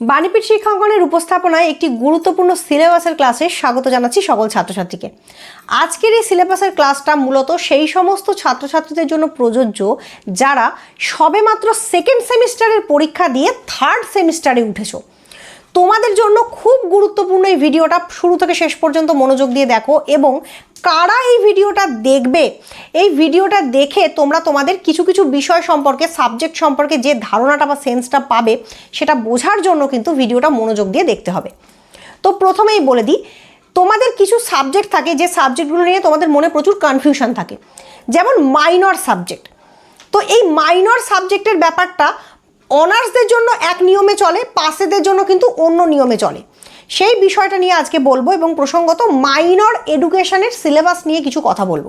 বাণীপীঠ শিক্ষাঙ্গনের উপস্থাপনায় একটি গুরুত্বপূর্ণ সিলেবাসের ক্লাসে স্বাগত জানাচ্ছি সকল ছাত্রছাত্রীকে। আজকের এই সিলেবাসের ক্লাসটা মূলত সেই সমস্ত ছাত্রছাত্রীদের জন্য প্রযোজ্য যারা সবেমাত্র সেকেন্ড সেমিস্টারের পরীক্ষা দিয়ে থার্ড সেমিস্টারে উঠেছো। তোমাদের জন্য খুব গুরুত্বপূর্ণ এই ভিডিওটা শুরু থেকে শেষ পর্যন্ত মনোযোগ দিয়ে দেখো এবং কারা এই ভিডিওটা দেখবে? এই ভিডিওটা দেখে তোমরা তোমাদের কিছু কিছু বিষয় সম্পর্কে সাবজেক্ট সম্পর্কে যে ধারণাটা বা সেন্সটা পাবে, সেটা বোঝার জন্য কিন্তু ভিডিওটা মনোযোগ দিয়ে দেখতে হবে। তো প্রথমেই বলে দিই, তোমাদের কিছু সাবজেক্ট থাকে, যে সাবজেক্টগুলো নিয়ে তোমাদের মনে প্রচুর কনফিউশন থাকে। যেমন মাইনর সাবজেক্ট তো এই মাইনর সাবজেক্টের ব্যাপারটা অনার্সদের জন্য এক নিয়মে চলে, পাসেদের জন্য কিন্তু অন্য নিয়মে চলে। সেই বিষয়টা নিয়ে আজকে বলব এবং প্রসঙ্গত মাইনর এডুকেশনের সিলেবাস নিয়ে কিছু কথা বলব।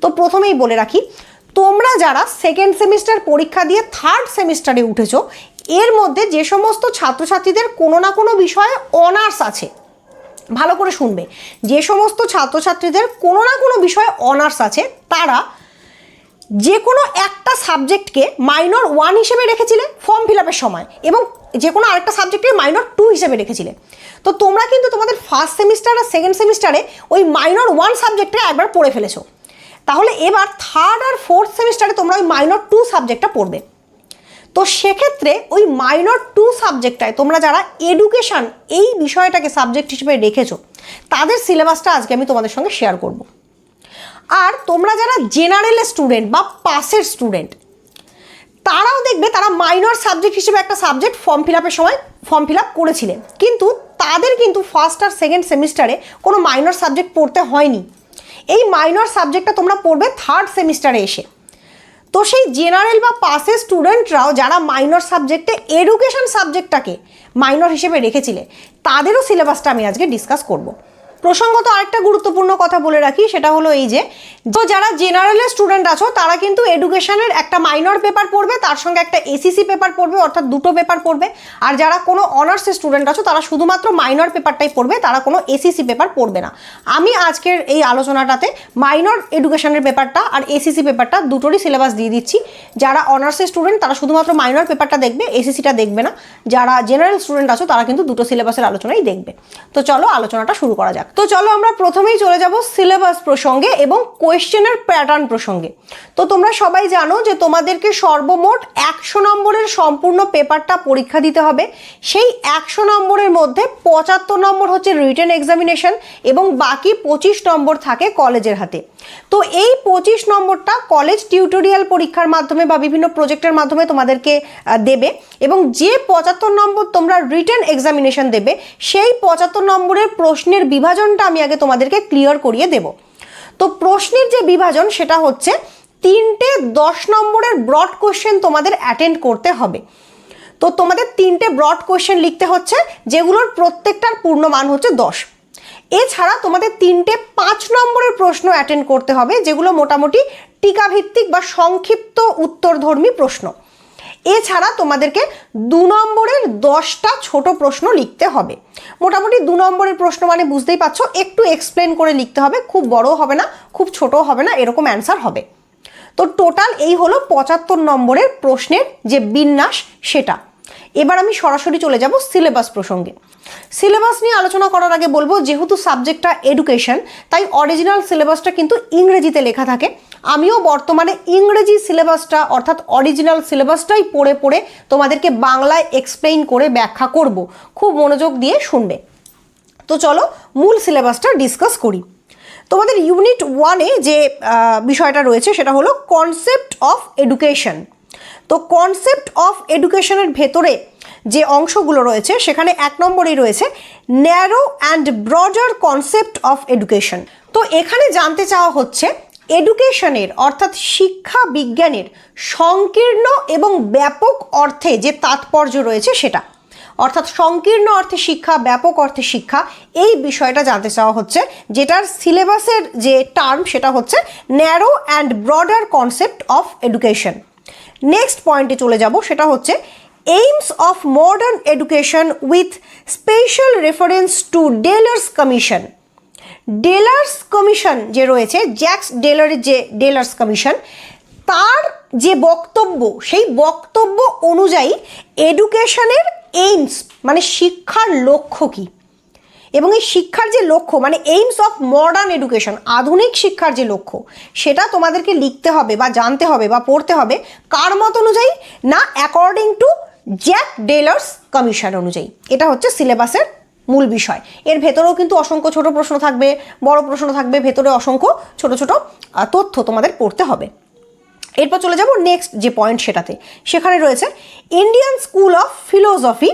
তো প্রথমেই বলে রাখি, তোমরা যারা সেকেন্ড সেমিস্টার পরীক্ষা দিয়ে থার্ড সেমিস্টারে উঠেছো, এর মধ্যে যে সমস্ত ছাত্রছাত্রীদের কোনো না কোনো বিষয়ে অনার্স আছে, ভালো করে শুনবে, যে সমস্ত ছাত্রছাত্রীদের কোনো না কোনো বিষয়ে অনার্স আছে, তারা যে কোনো একটা সাবজেক্টকে মাইনর ওয়ান হিসেবে রেখেছিলে ফর্ম ফিল আপের সময় এবং যে কোনো আরেকটা সাবজেক্টকে মাইনর টু হিসেবে রেখেছিলে। তো তোমরা কিন্তু তোমাদের ফার্স্ট সেমিস্টার আর সেকেন্ড সেমিস্টারে ওই মাইনর ওয়ান সাবজেক্টে একবার পড়ে ফেলেছো। তাহলে এবার থার্ড আর ফোর্থ সেমিস্টারে তোমরা ওই মাইনর টু সাবজেক্টটা পড়বে। তো সেক্ষেত্রে ওই মাইনর টু সাবজেক্টটায় তোমরা যারা এডুকেশন এই বিষয়টাকে সাবজেক্ট হিসেবে রেখেছো, তাদের সিলেবাসটা আজকে আমি তোমাদের সঙ্গে শেয়ার করব। আর তোমরা যারা জেনারেল স্টুডেন্ট বা পাসের স্টুডেন্ট তারাও দেখবে তারা মাইনর সাবজেক্ট হিসেবে একটা সাবজেক্ট ফর্ম ফিল আপের সময় ফর্ম ফিল আপ করেছিলেন। কিন্তু তাদের কিন্তু ফার্স্ট আর সেকেন্ড সেমিস্টারে কোনো মাইনর সাবজেক্ট পড়তে হয়নি। এই মাইনর সাবজেক্টটা তোমরা পড়বে থার্ড সেমিস্টারে এসে। তো সেই জেনারেল বা পাসের স্টুডেন্টরাও যারা মাইনর সাবজেক্টে এডুকেশন সাবজেক্টটাকে মাইনর হিসেবে রেখেছিলে, তাদেরও সিলেবাসটা আমি আজকে ডিসকাস করব। প্রসঙ্গত আরেকটা গুরুত্বপূর্ণ কথা বলে রাখি, সেটা হলো এই যে, তো যারা জেনারেলের স্টুডেন্ট আছো, তারা কিন্তু এডুকেশনের একটা মাইনর পেপার পড়বে, তার সঙ্গে একটা এসিসি পেপার পড়বে, অর্থাৎ দুটো পেপার পড়বে। আর যারা কোনো অনার্সের স্টুডেন্ট আছো, তারা শুধুমাত্র মাইনর পেপারটাই পড়বে, তারা কোনো এসিসি পেপার পড়বে না। আমি আজকের এই আলোচনাটাতে মাইনর এডুকেশনের পেপারটা আর এসিসি পেপারটা দুটোরই সিলেবাস দিয়ে দিচ্ছি। যারা অনার্সের স্টুডেন্ট তারা শুধুমাত্র মাইনর পেপারটা দেখবে এসিসিটা দেখবে না। যারা জেনারেল স্টুডেন্ট আছো, তারা কিন্তু দুটো সিলেবাসের আলোচনাই দেখবে। তো চলো, আলোচনাটা শুরু করা যাক। তো চলো আমরা প্রথমেই চলে যাব সিলেবাস প্রসঙ্গে এবং কোয়েশ্চেনের প্যাটার্ন প্রসঙ্গে। তো তোমরা সবাই জানো যে তোমাদেরকে সর্বমোট একশো নম্বরের সম্পূর্ণ পেপারটা পরীক্ষা দিতে হবে। সেই একশো নম্বরের মধ্যে পঁচাত্তর নম্বর হচ্ছে রিটেন এক্সামিনেশন এবং বাকি পঁচিশ নম্বর থাকে কলেজের হাতে। তো এই পঁচিশ নম্বরটা কলেজ টিউটোরিয়াল পরীক্ষার মাধ্যমে বা বিভিন্ন প্রজেক্টের মাধ্যমে তোমাদেরকে দেবে এবং যে পঁচাত্তর নম্বর তোমরা রিটেন এক্সামিনেশন দেবে, সেই পঁচাত্তর নম্বরের প্রশ্নের বিভাজনটা আমি আগে তোমাদেরকে ক্লিয়ার করিয়ে দেব। তো প্রশ্নের যে বিভাজন, সেটা হচ্ছে তিনটে দশ নম্বরের ব্রড কোশ্চেন তোমাদের অ্যাটেন্ড করতে হবে। তো তোমাদের তিনটে ব্রড কোশ্চেন লিখতে হচ্ছে, যেগুলোর প্রত্যেকটার পূর্ণমান হচ্ছে দশ। এছাড়া তোমাদের তিনটে পাঁচ নম্বরের প্রশ্ন অ্যাটেন্ড করতে হবে, যেগুলো মোটামুটি টিকাভিত্তিক বা সংক্ষিপ্ত উত্তরধর্মী প্রশ্ন। এছাড়া তোমাদেরকে দু নম্বরের দশটা ছোট প্রশ্ন লিখতে হবে। মোটামুটি দু নম্বরের প্রশ্ন মানে বুঝতেই পারছ, একটু এক্সপ্লেন করে লিখতে হবে, খুব বড় হবে না, খুব ছোট হবে না, এরকম অ্যান্সার হবে। তো টোটাল এই হলো পঁচাত্তর নম্বরের প্রশ্নের যে বিন্যাস সেটা। এবার আমি সরাসরি চলে যাব সিলেবাস প্রসঙ্গে। সিলেবাস নিয়ে আলোচনা করার আগে বলব, যেহেতু সাবজেক্টটা এডুকেশন তাই অরিজিনাল সিলেবাসটা কিন্তু ইংরেজিতে লেখা থাকে। আমিও বর্তমানে ইংরেজি সিলেবাসটা অর্থাৎ অরিজিনাল সিলেবাসটাই পড়ে পড়ে তোমাদেরকে বাংলায় এক্সপ্লেইন করে ব্যাখ্যা করব। খুব মনোযোগ দিয়ে শুনবে। তো চলো মূল সিলেবাসটা ডিসকাস করি। তোমাদের ইউনিট ওয়ানে যে বিষয়টা রয়েছে, সেটা হলো কনসেপ্ট অফ এডুকেশন তো কনসেপ্ট অফ এডুকেশনের ভেতরে যে অংশগুলো রয়েছে, সেখানে এক নম্বরেই রয়েছে narrow and broader concept of education তো এখানে জানতে চাওয়া হচ্ছে এডুকেশনের অর্থাৎ শিক্ষা বিজ্ঞানের সংকীর্ণ এবং ব্যাপক অর্থে যে তাৎপর্য রয়েছে সেটা, অর্থাৎ সংকীর্ণ অর্থে শিক্ষা, ব্যাপক অর্থে শিক্ষা, এই বিষয়টা জানতে চাওয়া হচ্ছে, যেটার সিলেবাসের যে টার্ম সেটা হচ্ছে narrow and broader concept of education next পয়েন্টে চলে যাব, সেটা হচ্ছে aims of modern education with special reference to Delors commission Delors commission যে রয়েছে জ্যাক্স ডেলারের যে ডেলার্স কমিশন তার যে বক্তব্য, সেই বক্তব্য অনুযায়ী এডুকেশনের এইমস মানে শিক্ষার লক্ষ্য কী? এবং এই শিক্ষার যে লক্ষ্য মানে এইমস অফ মডার্ন এডুকেশন আধুনিক শিক্ষার যে লক্ষ্য, সেটা তোমাদেরকে লিখতে হবে বা জানতে হবে বা পড়তে হবে কার মত অনুযায়ী না according to Jacques Delors commission অনুযায়ী। এটা হচ্ছে সিলেবাসের মূল বিষয়। এর ভেতরেও কিন্তু অসংখ্য ছোট প্রশ্ন থাকবে, বড় প্রশ্ন থাকবে, ভেতরে অসংখ্য ছোট ছোট তথ্য তোমাদের পড়তে হবে। এরপর চলে যাব নেক্সট যে পয়েন্ট সেটাতে। সেখানে রয়েছে Indian school of philosophy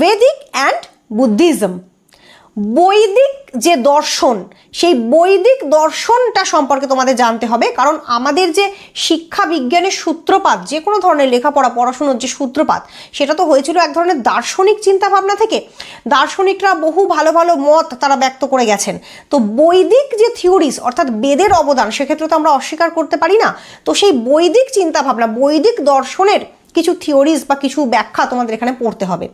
Vedic and Buddhism বৈদিক যে দর্শন, সেই বৈদিক দর্শনটা সম্পর্কে তোমাদের জানতে হবে। কারণ আমাদের যে শিক্ষা বিজ্ঞানের সূত্রপাত, যে কোনো ধরনের লেখাপড়া, পড়াশুনোর যে সূত্রপাত, সেটা তো হয়েছিল এক ধরনের দার্শনিক চিন্তা ভাবনা থেকে। দার্শনিকরা বহু ভালো ভালো মত তারা ব্যক্ত করে গেছেন। তো বৈদিক যে থিওরিস অর্থাৎ বেদের অবদান, সেক্ষেত্রে তো আমরা অস্বীকার করতে পারি না। তো সেই বৈদিক চিন্তা ভাবনা বৈদিক দর্শনের কিছু থিওরিজ বা কিছু ব্যাখ্যা তোমাদের এখানে পড়তে হবে।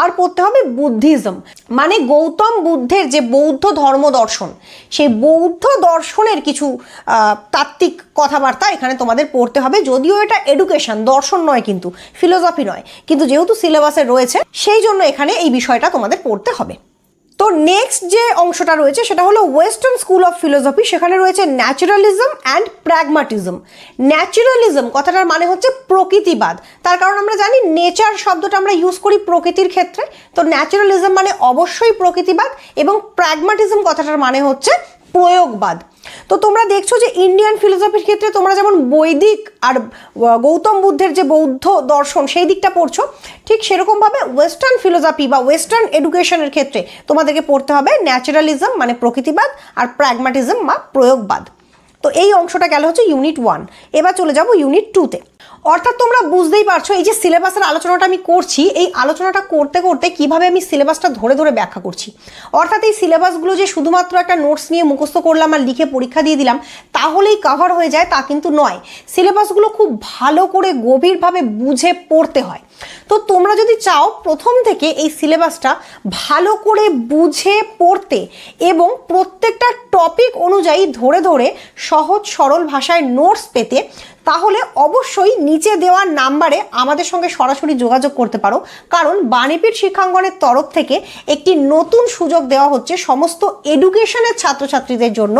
আর পড়তে হবে বুদ্ধিজম। মানে গৌতম বুদ্ধের যে বৌদ্ধ ধর্ম দর্শন, সেই বৌদ্ধ দর্শনের কিছু তাত্ত্বিক কথাবার্তা এখানে তোমাদের পড়তে হবে। যদিও এটা এডুকেশন দর্শন নয় কিন্তু ফিলোসফি নয়। কিন্তু যেহেতু সিলেবাসে রয়েছে, সেই জন্য এখানে এই বিষয়টা তোমাদের পড়তে হবে। তো নেক্সট যে অংশটা রয়েছে সেটা হলো ওয়েস্টার্ন স্কুল অফ ফিলোসফি সেখানে রয়েছে ন্যাচুরালিজম অ্যান্ড প্র্যাগমাটিজম ন্যাচুরালিজম কথাটার মানে হচ্ছে প্রকৃতিবাদ। তার কারণ আমরা জানি নেচার শব্দটা আমরা ইউজ করি প্রকৃতির ক্ষেত্রে। তো ন্যাচুরালিজম মানে অবশ্যই প্রকৃতিবাদ এবং প্র্যাগমাটিজম কথাটার মানে হচ্ছে প্রয়োগবাদ। তো তোমরা দেখছ যে ইন্ডিয়ান ফিলোসফির ক্ষেত্রে তোমরা যেমন বৈদিক আর গৌতম বুদ্ধের যে বৌদ্ধ দর্শন সেই দিকটা পড়ছো, ঠিক সেরকমভাবে ওয়েস্টার্ন ফিলোসফি বা ওয়েস্টার্ন এডুকেশনের ক্ষেত্রে তোমাদেরকে পড়তে হবে ন্যাচারালিজম মানে প্রকৃতিবাদ আর প্র্যাগমাটিজম বা প্রয়োগবাদ। তো এই অংশটা গেল হচ্ছে ইউনিট ওয়ান এবার চলে যাব ইউনিট টুতে অর্থাৎ তোমরা বুঝতেই পারছ, এই যে সিলেবাসের আলোচনাটা আমি করছি, এই আলোচনাটা করতে করতে কীভাবে আমি সিলেবাসটা ধরে ধরে ব্যাখ্যা করছি। অর্থাৎ এই সিলেবাসগুলো যে শুধুমাত্র একটা নোটস নিয়ে মুখস্থ করলাম আর লিখে পরীক্ষা দিয়ে দিলাম, তাহলেই কভার হয়ে যায়, তা কিন্তু নয়। সিলেবাসগুলো খুব ভালো করে গভীরভাবে বুঝে পড়তে হয়। তো তোমরা যদি চাও প্রথম থেকে এই সিলেবাসটা ভালো করে বুঝে পড়তে এবং প্রত্যেকটা টপিক অনুযায়ী ধরে ধরে সহজ সরল ভাষায় নোটস পেতে তাহলে অবশ্যই নিচে দেওয়া নাম্বারে আমাদের সঙ্গে সরাসরি যোগাযোগ করতে পারো। কারণ বাণীপীঠ শিক্ষাঙ্গনের তরফ থেকে একটি নতুন সুযোগ দেওয়া হচ্ছে সমস্ত এডুকেশনের ছাত্রছাত্রীদের জন্য।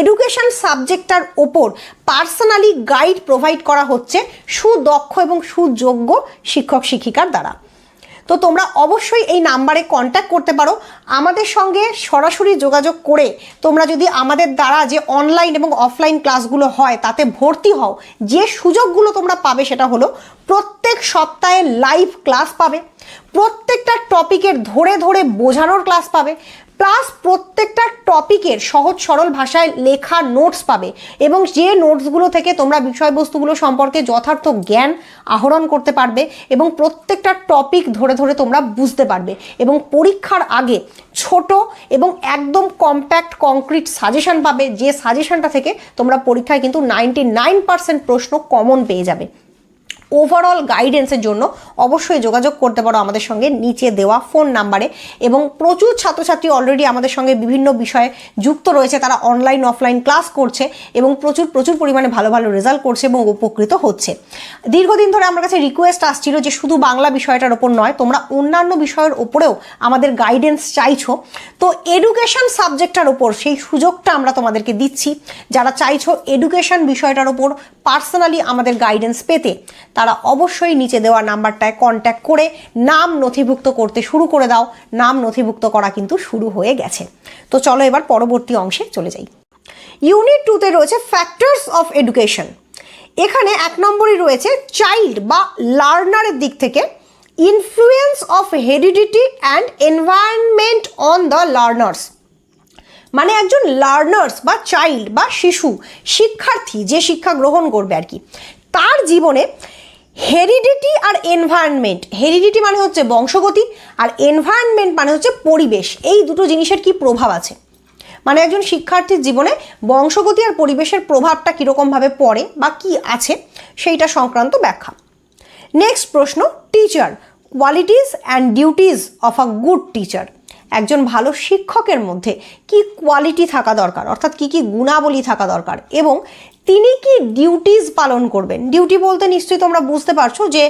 এডুকেশন সাবজেক্টটার ওপর পার্সোনালি গাইড প্রোভাইড করা হচ্ছে সুদক্ষ এবং সুযোগ্য শিক্ষক শিক্ষিকার দ্বারা। তো তোমরা অবশ্যই এই নাম্বারে কন্ট্যাক্ট করতে পারো। আমাদের সঙ্গে সরাসরি যোগাযোগ করে তোমরা যদি আমাদের দ্বারা যে অনলাইন এবং অফলাইন ক্লাসগুলো হয়, তাতে ভর্তি হও, যে সুযোগগুলো তোমরা পাবে সেটা হলো প্রত্যেক সপ্তাহে লাইভ ক্লাস পাবে, প্রত্যেকটা টপিকের ধরে ধরে বোঝানোর ক্লাস পাবে প্লাস প্রত্যেকটা টপিকের সহজ সরল ভাষায় লেখা নোটস পাবে এবং যে নোটসগুলো থেকে তোমরা বিষয়বস্তুগুলো সম্পর্কে যথার্থ জ্ঞান আহরণ করতে পারবে এবং প্রত্যেকটা টপিক ধরে ধরে তোমরা বুঝতে পারবে এবং পরীক্ষার আগে ছোট এবং একদম কম্প্যাক্ট কংক্রিট সাজেশন পাবে, যে সাজেশনটা থেকে তোমরা পরীক্ষায় কিন্তু নাইনটি নাইন পার্সেন্ট প্রশ্ন কমন পেয়ে যাবে। ওভারঅল গাইডেন্সের জন্য অবশ্যই যোগাযোগ করতে পারো আমাদের সঙ্গে, নিচে দেওয়া ফোন নাম্বারে এবং প্রচুর ছাত্রছাত্রী অলরেডি আমাদের সঙ্গে বিভিন্ন বিষয়ে যুক্ত রয়েছে, তারা অনলাইন অফলাইন ক্লাস করছে এবং প্রচুর প্রচুর পরিমাণে ভালো ভালো রেজাল্ট করছে এবং উপকৃত হচ্ছে। দীর্ঘদিন ধরে আমার কাছে রিকোয়েস্ট আসছিল যে শুধু বাংলা বিষয়টার ওপর নয়, তোমরা অন্যান্য বিষয়ের ওপরেও আমাদের গাইডেন্স চাইছো। তো এডুকেশন সাবজেক্টটার ওপর সেই সুযোগটা আমরা তোমাদেরকে দিচ্ছি, যারা চাইছো এডুকেশন বিষয়টার ওপর পার্সোনালি আমাদের গাইডেন্স পেতে। তারা অবশ্যই নিচে দেওয়া নাম্বারটায় কন্ট্যাক্ট করে নাম নথিভুক্ত করতে শুরু করে দাও। নাম নথিভুক্ত করা কিন্তু শুরু হয়ে গেছে। তো চলো এবার পরবর্তী অংশে চলে যাই। ইউনিট টুতে রয়েছে ফ্যাক্টরস অফ এডুকেশন এখানে এক নম্বরই রয়েছে চাইল্ড বা লার্নারের দিক থেকে influence of heredity and environment on the learners মানে একজন লার্নার্স বা চাইল্ড বা শিশু, শিক্ষার্থী যে শিক্ষা গ্রহণ করবে আর কি। তার জীবনে হেরিডিটি আর এনভায়রনমেন্ট। হেরিডিটি মানে হচ্ছে বংশগতি আর এনভায়রনমেন্ট মানে হচ্ছে পরিবেশ। এই দুটো জিনিসের কি প্রভাব আছে? মানে একজন শিক্ষার্থীর জীবনে বংশগতি আর পরিবেশের প্রভাবটা কীরকমভাবে পড়ে বা কি আছে সেইটা সংক্রান্ত ব্যাখ্যা। নেক্সট প্রশ্ন teacher qualities and duties of a good teacher একজন ভালো শিক্ষকের মধ্যে কি কোয়ালিটি থাকা দরকার? অর্থাৎ কি কি গুণাবলী থাকা দরকার? এবং তিনি কি ডিউটিস পালন করবেন? ডিউটি বলতে নিশ্চয়ই তোমরা বুঝতে পারছ যে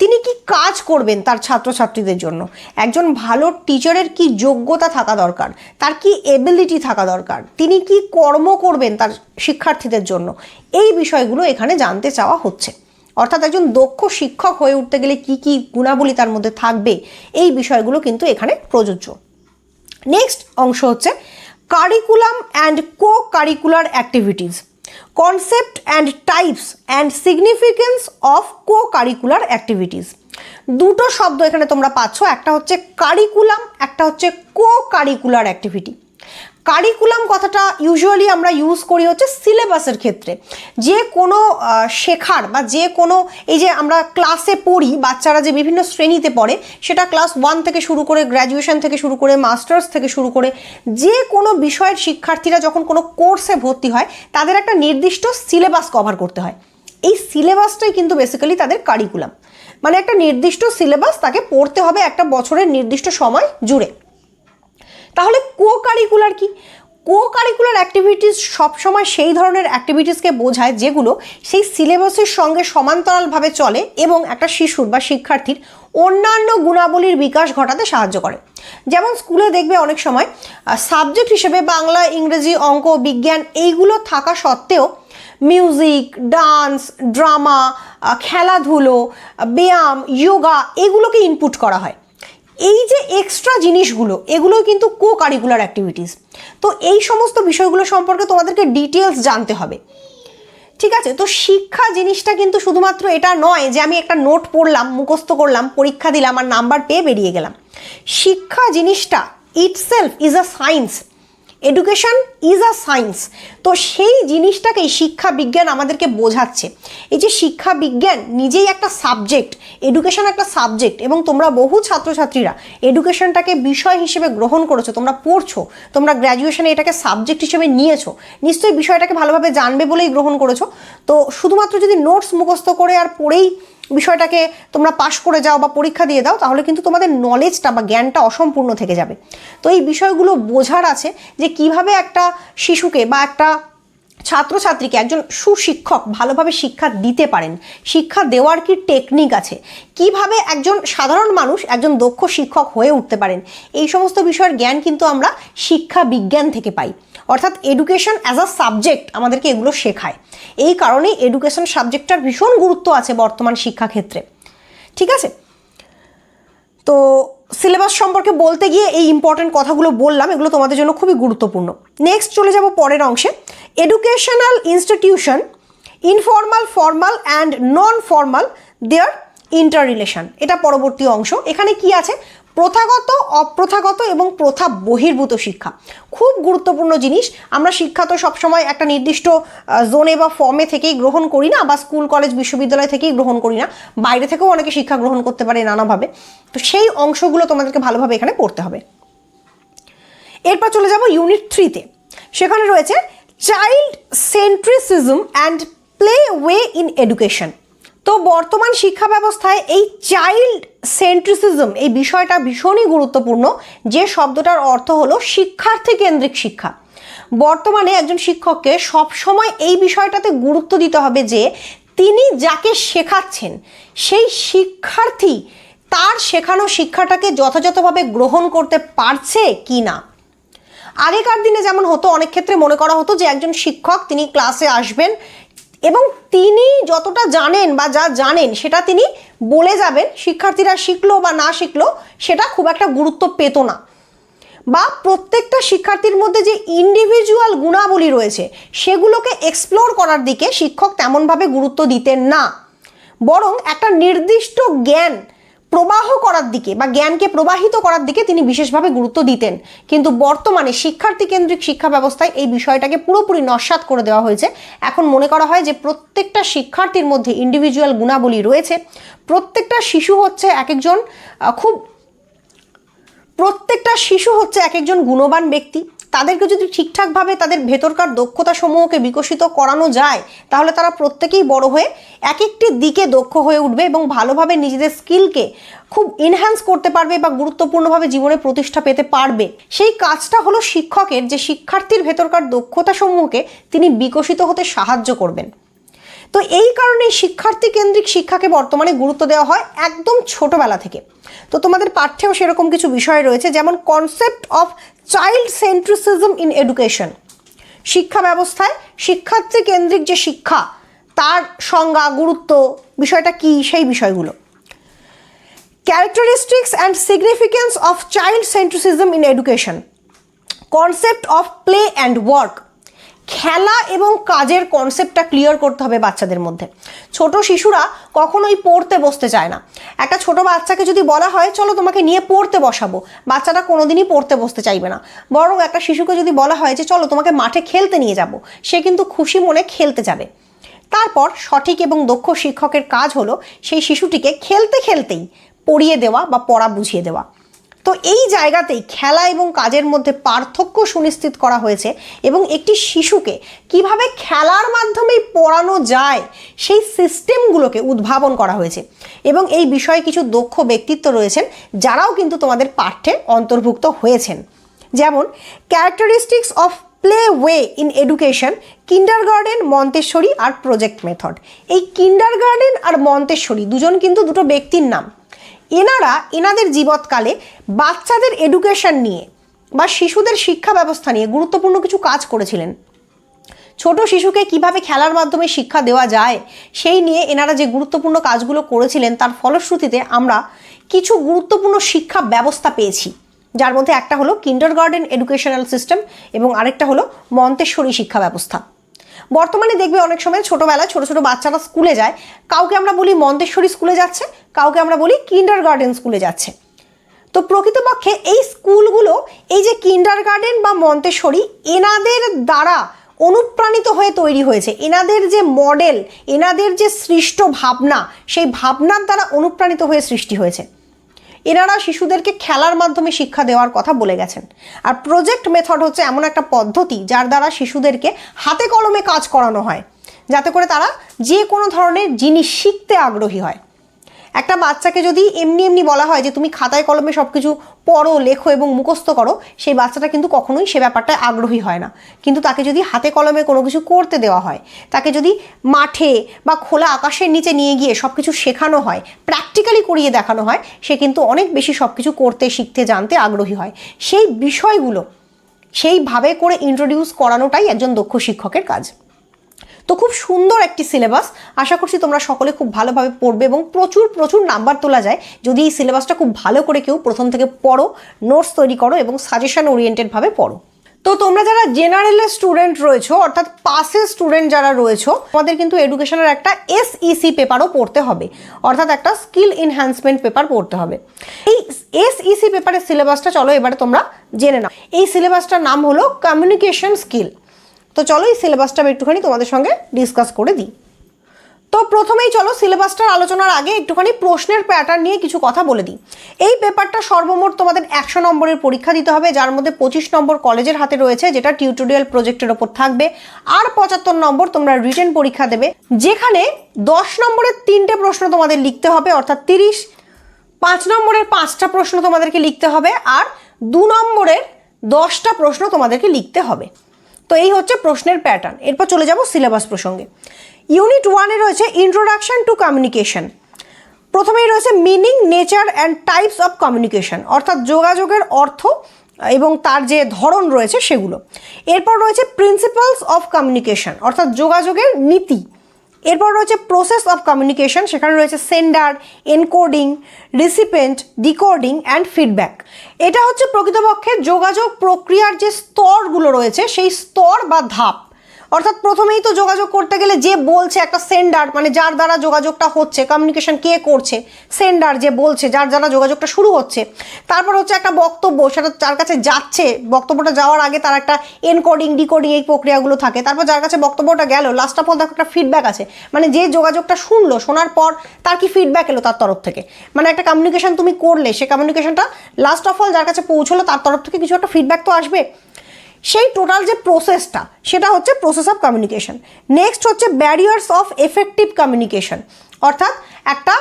তিনি কি কাজ করবেন তার ছাত্রছাত্রীদের জন্য? একজন ভালো টিচারের কি যোগ্যতা থাকা দরকার? তার কি এবিলিটি থাকা দরকার? তিনি কি কর্ম করবেন তার শিক্ষার্থীদের জন্য? এই বিষয়গুলো এখানে জানতে চাওয়া হচ্ছে। অর্থাৎ একজন দক্ষ শিক্ষক হয়ে উঠতে গেলে কি কি গুণাবলী তার মধ্যে থাকবে? এই বিষয়গুলো কিন্তু এখানে প্রযোজ্য। নেক্সট অংশ হচ্ছে curriculum and co curricular activities concept and types and significance of co curricular activities দুটো শব্দ এখানে তোমরা পাচ্ছ, একটা হচ্ছে কারিকুলাম একটা হচ্ছে কো কারিকুলার অ্যাক্টিভিটি কারিকুলাম কথাটা ইউজুয়ালি আমরা ইউজ করি হচ্ছে সিলেবাসের ক্ষেত্রে। যে কোনো শেখার বা যে কোনো, এই যে আমরা ক্লাসে পড়ি, বাচ্চারা যে বিভিন্ন শ্রেণীতে পড়ে, সেটা ক্লাস ওয়ান থেকে শুরু করে গ্র্যাজুয়েশন থেকে শুরু করে মাস্টার্স থেকে শুরু করে যে কোনো বিষয়ের শিক্ষার্থীরা যখন কোনো কোর্সে ভর্তি হয়, তাদের একটা নির্দিষ্ট সিলেবাস কভার করতে হয়। এই সিলেবাসটাই কিন্তু বেসিক্যালি তাদের কারিকুলাম মানে একটা নির্দিষ্ট সিলেবাস তাকে পড়তে হবে একটা বছরের নির্দিষ্ট সময় জুড়ে। তাহলে কো কারিকুলার কি? কো কারিকুলার অ্যাক্টিভিটিস সবসময় সেই ধরনের অ্যাক্টিভিটিসকে বোঝায় যেগুলো সেই সিলেবাসের সঙ্গে সমান্তরালভাবে চলে এবং একটা শিশুর বা শিক্ষার্থীর অন্যান্য গুণাবলীর বিকাশ ঘটাতে সাহায্য করে। যেমন স্কুলে দেখবে অনেক সময় সাবজেক্ট হিসেবে বাংলা, ইংরেজি, অঙ্ক, বিজ্ঞান এইগুলো থাকা সত্ত্বেও মিউজিক ডান্স ড্রামা খেলাধুলো, ব্যায়াম যোগা এগুলোকে ইনপুট করা হয়। এই যে এক্সট্রা জিনিসগুলো এগুলো কিন্তু কো কারিকুলার অ্যাক্টিভিটিস তো এই সমস্ত বিষয়গুলো সম্পর্কে তোমাদেরকে ডিটেলস জানতে হবে। ঠিক আছে? তো শিক্ষা জিনিসটা কিন্তু শুধুমাত্র এটা নয় যে আমি একটা নোট পড়লাম, মুখস্থ করলাম, পরীক্ষা দিলাম, আর নাম্বার পেয়ে বেরিয়ে গেলাম। শিক্ষা জিনিসটা itself is a science education is a science তো সেই জিনিসটাকেই শিক্ষা বিজ্ঞান আমাদেরকে বোঝাচ্ছে। এই যে শিক্ষা বিজ্ঞান নিজেই একটা সাবজেক্ট এডুকেশন একটা সাবজেক্ট এবং তোমরা বহু ছাত্রছাত্রীরা এডুকেশনটাকে বিষয় হিসেবে গ্রহণ করেছ, তোমরা পড়ছো, তোমরা গ্র্যাজুয়েশনে এটাকে সাবজেক্ট হিসেবে নিয়েছো, নিশ্চয়ই বিষয়টাকে ভালোভাবে জানবে বলেই গ্রহণ করেছ। তো শুধুমাত্র যদি নোটস মুখস্থ করে আর পড়েই বিষয়টাকে তোমরা পাশ করে যাও বা পরীক্ষা দিয়ে দাও, তাহলে কিন্তু তোমাদের নলেজটা বা জ্ঞানটা অসম্পূর্ণ থেকে যাবে। তো এই বিষয়গুলো বোঝার আছে যে কীভাবে একটা শিশুকে বা একটা ছাত্রছাত্রীকে একজন সুশিক্ষক ভালোভাবে শিক্ষা দিতে পারেন। শিক্ষা দেওয়ার কি টেকনিক আছে? কীভাবে একজন সাধারণ মানুষ, একজন দক্ষ শিক্ষক হয়ে উঠতে পারেন? এই সমস্ত বিষয়ের জ্ঞান কিন্তু আমরা শিক্ষা বিজ্ঞান থেকে পাই। অর্থাৎ এডুকেশন অ্যাজ আ সাবজেক্ট আমাদেরকে এগুলো শেখায়। এই কারণেই এডুকেশন সাবজেক্টটার ভীষণ গুরুত্ব আছে বর্তমান শিক্ষাক্ষেত্রে। ঠিক আছে? তো সিলেবাস সম্পর্কে বলতে গিয়ে এই ইম্পর্টেন্ট কথাগুলো বললাম, এগুলো তোমাদের জন্য খুবই গুরুত্বপূর্ণ। নেক্সট চলে যাব পরের অংশে। Educational institution informal formal and non formal their inter relation এটা পরবর্তী অংশ। এখানে কি আছে? প্রথাগত, অপ্রথাগত এবং প্রথা বহির্ভূত শিক্ষা। খুব গুরুত্বপূর্ণ জিনিস। আমরা শিক্ষা তো সবসময় একটা নির্দিষ্ট জোনে বা ফর্মে থেকেই গ্রহণ করি না বা স্কুল কলেজ বিশ্ববিদ্যালয় থেকেই গ্রহণ করি না। বাইরে থেকেও অনেকে শিক্ষা গ্রহণ করতে পারে নানাভাবে। তো সেই অংশগুলো তোমাদেরকে ভালোভাবে এখানে পড়তে হবে। এরপর চলে যাব ইউনিট থ্রিতে সেখানে রয়েছে child centricism and play way in education তো বর্তমান শিক্ষা ব্যবস্থায় এই চাইল্ড সেন্ট্রিসিজম এই বিষয়টা ভীষণই গুরুত্বপূর্ণ। যে শব্দটার অর্থ হলো শিক্ষার্থী কেন্দ্রিক শিক্ষা। বর্তমানে একজন শিক্ষককে সবসময় এই বিষয়টাতে গুরুত্ব দিতে হবে যে তিনি যাকে শেখাচ্ছেন, সেই শিক্ষার্থী তার শেখানো শিক্ষাটাকে যথাযথভাবে গ্রহণ করতে পারছে কি না? আগেকার দিনে যেমন হতো, অনেক ক্ষেত্রে মনে করা হতো যে একজন শিক্ষক তিনি ক্লাসে আসবেন এবং তিনি যতটা জানেন বা যা জানেন, সেটা তিনি বলে যাবেন, শিক্ষার্থীরা শিখলো বা না শিখলো, সেটা খুব একটা গুরুত্ব পেত না। বা প্রত্যেকটা শিক্ষার্থীর মধ্যে যে ইন্ডিভিজুয়াল গুণাবলী রয়েছে, সেগুলোকে এক্সপ্লোর করার দিকে শিক্ষক তেমনভাবে গুরুত্ব দিতেন না। বরং একটা নির্দিষ্ট জ্ঞান প্রবাহ করার দিকে বা জ্ঞানকে প্রবাহিত করার দিকে তিনি বিশেষভাবে গুরুত্ব দিতেন। কিন্তু বর্তমানে শিক্ষার্থী কেন্দ্রিক শিক্ষা ব্যবস্থায় এই বিষয়টাকে পুরোপুরি নস্বাত করে দেওয়া হয়েছে। এখন মনে করা হয় যে প্রত্যেকটা শিক্ষার্থীর মধ্যে ইন্ডিভিজুয়াল গুণাবলী রয়েছে। প্রত্যেকটা শিশু হচ্ছে এক একজন খুব প্রত্যেকটা শিশু হচ্ছে এক একজন গুণবান ব্যক্তি। তাদেরকে যদি ঠিকঠাকভাবে তাদের ভেতরকার দক্ষতা সমূহকে বিকশিত করানো যায়, তাহলে তারা প্রত্যেকেই বড় হয়ে এক একটি দিকে দক্ষ হয়ে উঠবে এবং ভালোভাবে নিজেদের স্কিলকে খুব এনহ্যান্স করতে পারবে বা গুরুত্বপূর্ণভাবে জীবনে প্রতিষ্ঠা পেতে পারবে। সেই কাজটা হলো শিক্ষকের যে শিক্ষার্থীর ভেতরকার দক্ষতা সমূহকে তিনি বিকশিত হতে সাহায্য করবেন। তো এই কারণে শিক্ষার্থী কেন্দ্রিক শিক্ষাকে বর্তমানে গুরুত্ব দেওয়া হয় একদম ছোটবেলা থেকে। তো তোমাদের পাঠ্যেও সেরকম কিছু বিষয় রয়েছে, যেমন concept of child centricism in education শিক্ষা ব্যবস্থায় শিক্ষার্থী কেন্দ্রিক যে শিক্ষা, তার সংজ্ঞা, গুরুত্ব, বিষয়টা কি, সেই বিষয়গুলো। Characteristics and significance of child centricism in education concept of play and work খেলা এবং কাজের কনসেপ্টটা ক্লিয়ার করতে হবে বাচ্চাদের মধ্যে। ছোট শিশুরা কখনোই পড়তে বসতে চায় না। একটা ছোট বাচ্চাকে যদি বলা হয়, চলো তোমাকে নিয়ে পড়তে বসাবো। বাচ্চাটা কোনোদিনই পড়তে বসতে চাইবে না। বরং একটা শিশুকে যদি বলা হয় যে, চলো তোমাকে মাঠে খেলতে নিয়ে যাব। সে কিন্তু খুশি মনে খেলতে যাবে। তারপর সঠিক এবং দক্ষ শিক্ষকের কাজ হলো সেই শিশুটিকে খেলতে খেলতেই পড়িয়ে দেওয়া বা পড়া বুঝিয়ে দেওয়া। তো এই জায়গাতেই খেলা এবং কাজের মধ্যে পার্থক্য সুনিশ্চিত করা হয়েছে এবং একটি শিশুকে কীভাবে খেলার মাধ্যমেই পড়ানো যায়, সেই সিস্টেমগুলোকে উদ্ভাবন করা হয়েছে। এবং এই বিষয়ে কিছু দক্ষ ব্যক্তিত্ব রয়েছেন, যারাও কিন্তু তোমাদের পাঠ্যে অন্তর্ভুক্ত হয়েছেন। যেমন characteristics of play way in education kindergarten Montessori R project method এই কিন্ডার গার্ডেন আর মন্তেশ্বরী, দুজন কিন্তু দুটো ব্যক্তির নাম। এনারা এনাদের জীবৎকালে বাচ্চাদের এডুকেশন নিয়ে বা শিশুদের শিক্ষা ব্যবস্থা নিয়ে গুরুত্বপূর্ণ কিছু কাজ করেছিলেন। ছোট শিশুকে কীভাবে খেলার মাধ্যমে শিক্ষা দেওয়া যায়, সেই নিয়ে এনারা যে গুরুত্বপূর্ণ কাজগুলো করেছিলেন, তার ফলশ্রুতিতে আমরা কিছু গুরুত্বপূর্ণ শিক্ষা ব্যবস্থা পেয়েছি। যার মধ্যে একটা হলো কিন্ডার গার্ডেন এডুকেশনাল সিস্টেম এবং আরেকটা হলো মন্তেশ্বরী শিক্ষা ব্যবস্থা। বর্তমানে দেখবে অনেক সময় ছোটোবেলায় ছোটো ছোটো বাচ্চারা স্কুলে যায়। কাউকে আমরা বলি মন্তেশ্বরী স্কুলে যাচ্ছে, কাউকে আমরা বলি কিন্ডার গার্ডেন স্কুলে যাচ্ছে। তো প্রকৃতপক্ষে এই স্কুলগুলো, এই যে কিন্ডার গার্ডেন বা মন্তেশ্বরী, এনাদের দ্বারা অনুপ্রাণিত হয়ে তৈরি হয়েছে। এনাদের যে মডেল এনাদের যে সৃষ্ট ভাবনা, সেই ভাবনার দ্বারা অনুপ্রাণিত হয়ে সৃষ্টি হয়েছে। এনারা শিশুদেরকে খেলার মাধ্যমে শিক্ষা দেওয়ার কথা বলে গেছেন। আর প্রজেক্ট মেথড হচ্ছে এমন একটা পদ্ধতি যার দ্বারা শিশুদেরকে হাতে কলমে কাজ করানো হয়। যাতে করে তারা যে কোনো ধরনের জিনিস শিখতে আগ্রহী হয়। একটা বাচ্চাকে যদি এমনি এমনি বলা হয় যে তুমি খাতায় কলমে সব কিছু পড়ো, লেখো এবং মুখস্থ করো, সেই বাচ্চাটা কিন্তু কখনোই সে ব্যাপারটায় আগ্রহী হয় না। কিন্তু তাকে যদি হাতে কলমে কোনো কিছু করতে দেওয়া হয়, তাকে যদি মাঠে বা খোলা আকাশের নিচে নিয়ে গিয়ে সব কিছু শেখানো হয় প্র্যাকটিক্যালি করিয়ে দেখানো হয়, সে কিন্তু অনেক বেশি সব কিছু করতে, শিখতে, জানতে আগ্রহী হয়। সেই বিষয়গুলো সেইভাবে করে ইন্ট্রোডিউস করানোটাই একজন দক্ষ শিক্ষকের কাজ। তো খুব সুন্দর একটি সিলেবাস। আশা করছি তোমরা সকলে খুব ভালোভাবে পড়বে এবং প্রচুর প্রচুর নাম্বার তোলা যায়। যদি এই সিলেবাসটা খুব ভালো করে কেউ প্রথম থেকে পড়ো নোটস তৈরি করো এবং সাজেশন ওরিয়েন্টেডভাবে পড়ো। তো তোমরা যারা জেনারেলের স্টুডেন্ট রয়েছো, অর্থাৎ পাসের স্টুডেন্ট যারা রয়েছো, তোমাদের কিন্তু এডুকেশনের একটা এসইসি পেপারও পড়তে হবে। অর্থাৎ একটা স্কিল এনহ্যান্সমেন্ট পেপার পড়তে হবে। এই এসইসি পেপারের সিলেবাসটা চলো এবারে তোমরা জেনে নাও। এই সিলেবাসটার নাম হলো কমিউনিকেশন স্কিল তো চলো এই সিলেবাসটা আমি একটুখানি তোমাদের সঙ্গে ডিসকাস করে দিই। তো প্রথমেই চলো সিলেবাসটার আলোচনার আগে একটুখানি প্রশ্নের প্যাটার্ন নিয়ে কিছু কথা বলে দিই। এই পেপারটা সর্বমোট তোমাদের একশো নম্বরের পরীক্ষা দিতে হবে, যার মধ্যে পঁচিশ নম্বর কলেজের হাতে রয়েছে, যেটা টিউটোরিয়াল প্রজেক্টের ওপর থাকবে। আর পঁচাত্তর নম্বর তোমরা রিটেন পরীক্ষা দেবে, যেখানে দশ নম্বরের তিনটে প্রশ্ন তোমাদের লিখতে হবে, অর্থাৎ তিরিশ, পাঁচ নম্বরের পাঁচটা প্রশ্ন তোমাদেরকে লিখতে হবে, আর দু নম্বরের দশটা প্রশ্ন তোমাদেরকে লিখতে হবে। তো এই হচ্ছে প্রশ্নের প্যাটার্ন এরপর চলে যাব সিলেবাস প্রসঙ্গে। ইউনিট ওয়ানে রয়েছে ইন্ট্রোডাকশন টু কমিউনিকেশন প্রথমেই রয়েছে meaning nature and types of communication অর্থাৎ যোগাযোগের অর্থ এবং তার যে ধরন রয়েছে সেগুলো। এরপর রয়েছে প্রিন্সিপালস অফ কমিউনিকেশন অর্থাৎ যোগাযোগের নীতি। এরপর রয়েছে প্রসেস অফ কমিউনিকেশন সেখানে রয়েছে sender encoding recipient decoding and feedback এটা হচ্ছে প্রকৃতপক্ষে যোগাযোগ প্রক্রিয়ার যে স্তরগুলো রয়েছে, সেই স্তর বা ধাপ। অর্থাৎ প্রথমেই তো যোগাযোগ করতে গেলে যে বলছে একটা সেন্ডার মানে যার দ্বারা যোগাযোগটা হচ্ছে কমিউনিকেশন কে করছে সেন্ডার যে বলছে, যার দ্বারা যোগাযোগটা শুরু হচ্ছে। তারপর হচ্ছে একটা বক্তব্য, সেটা যার কাছে যাচ্ছে, বক্তব্যটা যাওয়ার আগে তার একটা এনকোডিং ডিকোডিং এই প্রক্রিয়াগুলো থাকে। তারপর যার কাছে বক্তব্যটা গেল লাস্ট অফ অল দেখো একটা ফিডব্যাক আছে। মানে যে যোগাযোগটা শুনলো, শোনার পর তার কি ফিডব্যাক এলো তার তরফ থেকে? মানে একটা কমিউনিকেশন তুমি করলে, সে কমিউনিকেশনটা লাস্ট অফ অল যার কাছে পৌঁছলো তার তরফ থেকে কিছু একটা ফিডব্যাক তো আসবে। সেই টোটাল যে প্রসেসটা সেটা হচ্ছে প্রসেস অফ কমিউনিকেশন নেক্সট হচ্ছে ব্যারিয়ার্স অফ এফেক্টিভ কমিউনিকেশন অর্থাৎ একটা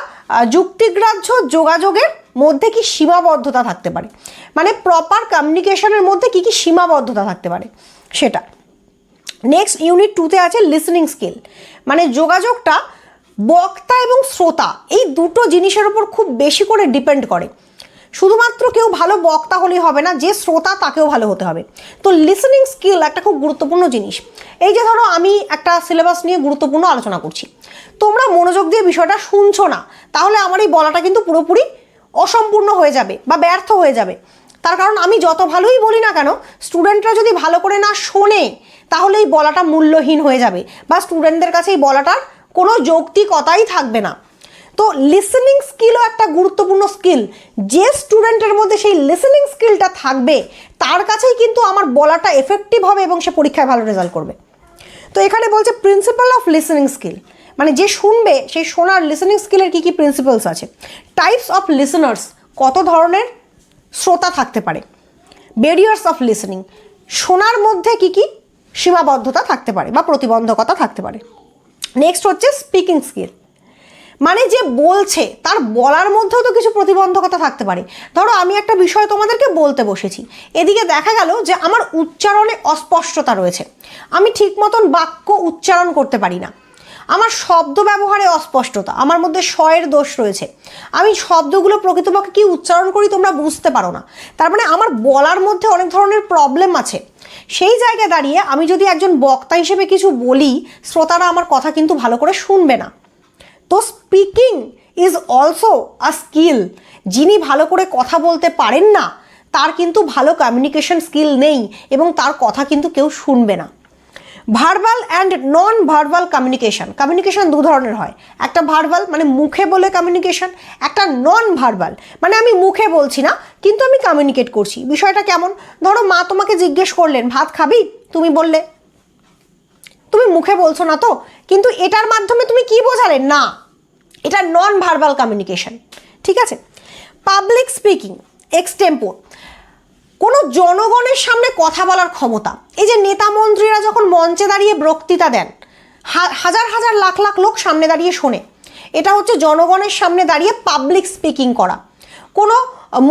যুক্তিগ্রাহ্য যোগাযোগের মধ্যে কি সীমাবদ্ধতা থাকতে পারে? মানে প্রপার কমিউনিকেশনের মধ্যে কি কি সীমাবদ্ধতা থাকতে পারে? সেটা। নেক্সট ইউনিট টুতে আছে লিসনিং স্কিল মানে যোগাযোগটা বক্তা এবং শ্রোতা, এই দুটো জিনিসের উপর খুব বেশি করে ডিপেন্ড করে। শুধুমাত্র কেউ ভালো বক্তা হলেই হবে না, যে শ্রোতা তাকেও ভালো হতে হবে। তো লিসনিং স্কিল একটা খুব গুরুত্বপূর্ণ জিনিস। এই যে ধরো আমি একটা সিলেবাস নিয়ে গুরুত্বপূর্ণ আলোচনা করছি। তোমরা মনোযোগ দিয়ে বিষয়টা শুনছো না, তাহলে আমার এই বলাটা কিন্তু পুরোপুরি অসম্পূর্ণ হয়ে যাবে বা ব্যর্থ হয়ে যাবে। তার কারণ আমি যত ভালোই বলি না কেন স্টুডেন্টরা যদি ভালো করে না শোনে, তাহলে এই বলাটা মূল্যহীন হয়ে যাবে বা স্টুডেন্টদের কাছে এই বলাটার কোনো যৌক্তিকতাই থাকবে না। তো লিসেনিং স্কিলও একটা গুরুত্বপূর্ণ স্কিল যে স্টুডেন্টের মধ্যে সেই লিসেনিং স্কিলটা থাকবে, তার কাছেই কিন্তু আমার বলাটা এফেক্টিভ হবে এবং সে পরীক্ষায় ভালো রেজাল্ট করবে। তো এখানে বলছে প্রিন্সিপাল অফ লিসেনিং স্কিল মানে যে শুনবে, সেই শোনার লিসেনিং স্কিলের কী কী প্রিন্সিপালস আছে? টাইপস অফ লিসেনার্স কত ধরনের শ্রোতা থাকতে পারে? ব্যারিয়ার্স অফ লিসেনিং শোনার মধ্যে কি কি সীমাবদ্ধতা থাকতে পারে বা প্রতিবন্ধকতা থাকতে পারে? নেক্সট হচ্ছে স্পিকিং স্কিল মানে যে বলছে, তার বলার মধ্যেও তো কিছু প্রতিবন্ধকতা থাকতে পারে। ধরো, আমি একটা বিষয় তোমাদেরকে বলতে বসেছি। এদিকে দেখা গেল যে আমার উচ্চারণে অস্পষ্টতা রয়েছে। আমি ঠিক মতন বাক্য উচ্চারণ করতে পারি না। আমার শব্দ ব্যবহারে অস্পষ্টতা, আমার মধ্যে স্বয়ের দোষ রয়েছে। আমি শব্দগুলো প্রকৃতপক্ষে কি উচ্চারণ করি তোমরা বুঝতে পারো না। তার মানে আমার বলার মধ্যে অনেক ধরনের প্রবলেম আছে। সেই জায়গায় দাঁড়িয়ে আমি যদি একজন বক্তা হিসেবে কিছু বলি, শ্রোতারা আমার কথা কিন্তু ভালো করে শুনবে না। তো speaking is also a skill যিনি ভালো করে কথা বলতে পারেন না, তার কিন্তু ভালো কমিউনিকেশন স্কিল নেই এবং তার কথা কিন্তু কেউ শুনবে না। Verbal and non verbal communication communication দু ধরনের হয়। একটা ভার্বাল মানে মুখে বলে কমিউনিকেশন একটা নন ভার্বাল মানে আমি মুখে বলছি না, কিন্তু আমি কমিউনিকেট করছি। বিষয়টা কেমন? ধরো মা তোমাকে জিজ্ঞেস করলেন, ভাত খাবি? তুমি বললে তুমি মুখে বলছো না তো। কিন্তু এটার মাধ্যমে তুমি কি বোঝালে? না, এটা নন ভার্বাল কমিউনিকেশন ঠিক আছে? পাবলিক স্পিকিং এক্সটেম্পোর কোনো জনগণের সামনে কথা বলার ক্ষমতা। এই যে নেতা মন্ত্রীরা যখন মঞ্চে দাঁড়িয়ে বক্তৃতা দেন হাজার হাজার লাখ লাখ লোক সামনে দাঁড়িয়ে শোনে। এটা হচ্ছে জনগণের সামনে দাঁড়িয়ে পাবলিক স্পিকিং করা। কোনো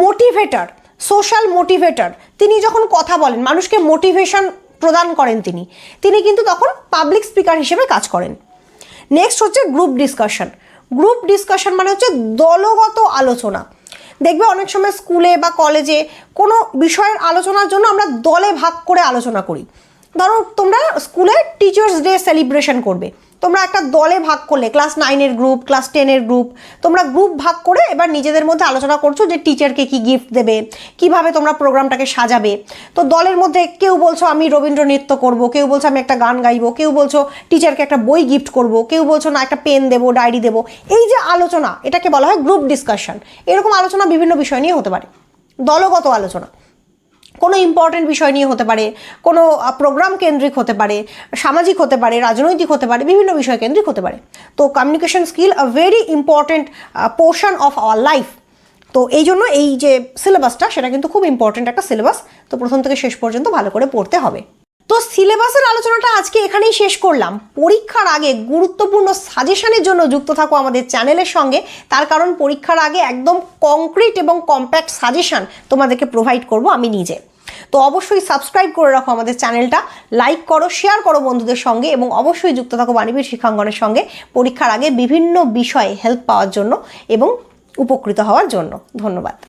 মোটিভেটর সোশ্যাল মোটিভেটর তিনি যখন কথা বলেন, মানুষকে মোটিভেশন প্রদান করেন তিনি। তিনি কিন্তু তখন পাবলিক স্পিকার হিসেবে কাজ করেন। নেক্সট হচ্ছে গ্রুপ ডিসকাশন গ্রুপ ডিসকাশন মানে হচ্ছে দলগত আলোচনা। দেখবে অনেক সময় স্কুলে বা কলেজে কোনো বিষয়ের আলোচনার জন্য আমরা দলে ভাগ করে আলোচনা করি। ধরো তোমরা স্কুলে টিচার্স ডে সেলিব্রেশন করবে। তোমরা একটা দলে ভাগ করলে ক্লাস নাইনের গ্রুপ ক্লাস টেনের গ্রুপ তোমরা গ্রুপ ভাগ করে এবার নিজেদের মধ্যে আলোচনা করছ যে টিচারকে কি গিফট দেবে, কীভাবে তোমরা প্রোগ্রামটাকে সাজাবে। তো দলের মধ্যে কেউ বলছো, আমি রবীন্দ্র নৃত্য করব কেউ বলছো, আমি একটা গান গাইবো কেউ বলছো টিচারকে একটা বই গিফট করব কেউ বলছো, না, একটা পেন দেবো ডায়েরি দেবো এই যে আলোচনা, এটাকে বলা হয় গ্রুপ ডিসকাশন এরকম আলোচনা বিভিন্ন বিষয় নিয়ে হতে পারে। দলগত আলোচনা। কোনো ইম্পর্টেন্ট বিষয় নিয়ে হতে পারে, কোনো প্রোগ্রাম কেন্দ্রিক হতে পারে, সামাজিক হতে পারে, রাজনৈতিক হতে পারে, বিভিন্ন বিষয় কেন্দ্রিক হতে পারে। তো communication skill a very important portion of our life তো এই জন্য এই যে সিলেবাসটা সেটা কিন্তু খুব ইম্পর্টেন্ট একটা সিলেবাস তো প্রথম থেকে শেষ পর্যন্ত ভালো করে পড়তে হবে। তো সিলেবাসের আলোচনাটা আজকে এখানেই শেষ করলাম। পরীক্ষার আগে গুরুত্বপূর্ণ সাজেশনের জন্য যুক্ত থাকো আমাদের চ্যানেলের সঙ্গে। তার কারণ পরীক্ষার আগে একদম কংক্রিট এবং কম্প্যাক্ট সাজেশন তোমাদেরকে প্রোভাইড করব আমি নিজে। তো অবশ্যই সাবস্ক্রাইব করে রাখো আমাদের চ্যানেলটা লাইক করো শেয়ার করো বন্ধুদের সঙ্গে এবং অবশ্যই যুক্ত থাকো বাণীবীর শিক্ষাঙ্গনের সঙ্গে পরীক্ষার আগে বিভিন্ন বিষয়ে হেল্প পাওয়ার জন্য এবং উপকৃত হওয়ার জন্য। ধন্যবাদ।